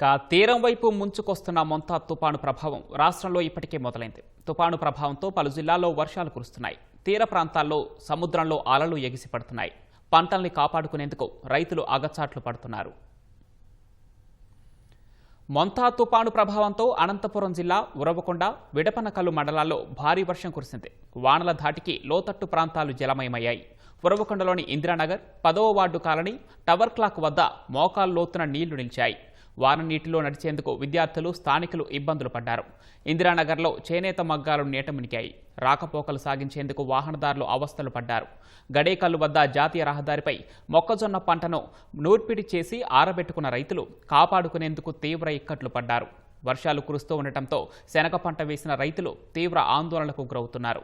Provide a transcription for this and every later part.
కా తీరం వైపు ముంచుకొస్తున్న మొంతా తుపాను ప్రభావం రాష్ట్రంలో ఇప్పటికే మొదలైంది. తుపాను ప్రభావంతో పలు జిల్లాల్లో వర్షాలు కురుస్తున్నాయి. తీర ప్రాంతాల్లో సముద్రంలో అలలు ఎగిసిపడుతున్నాయి. పంటల్ని కాపాడుకునేందుకు రైతులు అగచాట్లు పడుతున్నారు. మొంతా తుపాను ప్రభావంతో అనంతపురం జిల్లా ఉరవకొండ విడపనకల్లు మండలాల్లో భారీ వర్షం కురిసింది. వానల ధాటికి లోతట్టు ప్రాంతాలు జలమయమయ్యాయి. ఉరవకొండలోని ఇందిరానగర్ పదవ వార్డు కాలనీ టవర్ క్లాక్ వద్ద మోకాలు లోతున నీళ్ళు నిలిచాయి. వాన నీటిలో నడిచేందుకు విద్యార్థులు స్థానికులు ఇబ్బందులు పడ్డారు. ఇందిరానగర్లో చేనేత మగ్గాలు నీట మునిగాయి. రాకపోకలు సాగించేందుకు వాహనదారులు అవస్థలు పడ్డారు. గడేకల్లు వద్ద జాతీయ రహదారిపై మొక్కజొన్న పంటను నూర్పిడి చేసి ఆరబెట్టుకున్న రైతులు కాపాడుకునేందుకు తీవ్ర ఇక్కట్లు పడ్డారు. వర్షాలు కురుస్తూ ఉండటంతో శనగ పంట వేసిన రైతులు తీవ్ర ఆందోళనకు గురవుతున్నారు.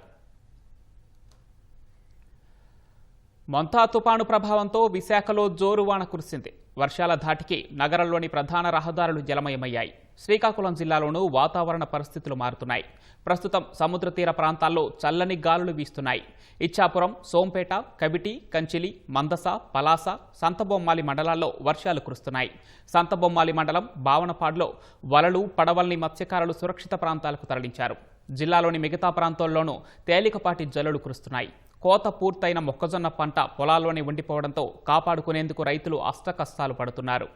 మొంతా తుపాను ప్రభావంతో విశాఖలో జోరు వాన కురిసింది. వర్షాల ధాటికి నగరంలోని ప్రధాన రహదారులు జలమయమయ్యాయి. శ్రీకాకుళం జిల్లాలోనూ వాతావరణ పరిస్థితులు మారుతున్నాయి. ప్రస్తుతం సముద్ర తీర ప్రాంతాల్లో చల్లని గాలులు వీస్తున్నాయి. ఇచ్చాపురం సోంపేట కబిటి కంచిలి మందస పలాస సంతబొమ్మాలి మండలాల్లో వర్షాలు కురుస్తున్నాయి. సంతబొమ్మాలి మండలం బావనపాడులో వలలు పడవల్ని మత్స్యకారులు సురక్షిత ప్రాంతాలకు తరలించారు. జిల్లాలోని మిగతా ప్రాంతాల్లోనూ తేలికపాటి జల్లులు కురుస్తున్నాయి. కోత పూర్తయిన మొక్కజొన్న పంట పొలాల్లోనే ఉండిపోవడంతో కాపాడుకునేందుకు రైతులు అష్టకష్టాలు పడుతున్నారు.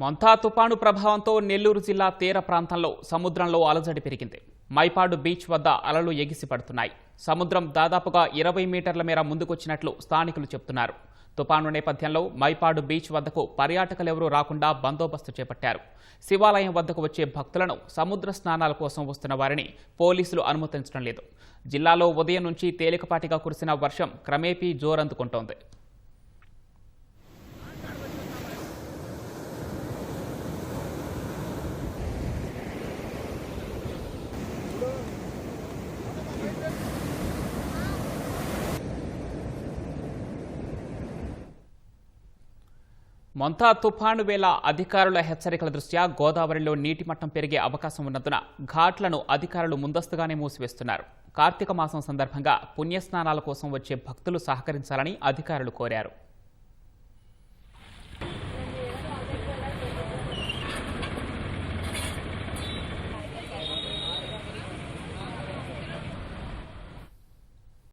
మొంతా తుపాను ప్రభావంతో నెల్లూరు జిల్లా తీర ప్రాంతంలో సముద్రంలో అలజడి పెరిగింది. మైపాడు బీచ్ వద్ద అలలు ఎగిసి పడుతున్నాయి. సముద్రం దాదాపుగా ఇరవై మీటర్ల మేర ముందుకొచ్చినట్లు స్థానికులు చెబుతున్నారు. తుపాను నేపథ్యంలో మైపాడు బీచ్ వద్దకు పర్యాటకులెవరూ రాకుండా బందోబస్తు చేపట్టారు. శివాలయం వద్దకు వచ్చే భక్తులను సముద్ర స్నానాల కోసం వస్తున్న వారిని పోలీసులు అనుమతించడం లేదు. జిల్లాలో ఉదయం నుంచి తేలికపాటిగా కురిసిన వర్షం క్రమేపీ జోరందుకుంటోంది. మొంతా తుఫాను వేళ అధికారుల హెచ్చరికల దృష్ట్యా గోదావరిలో నీటి మట్టం పెరిగే అవకాశం ఉన్నందున ఘాట్లను అధికారులు ముందస్తుగానే మూసివేస్తున్నారు. కార్తీక మాసం సందర్భంగా పుణ్యస్నానాల కోసం వచ్చే భక్తులు సహకరించాలని అధికారులు కోరారు.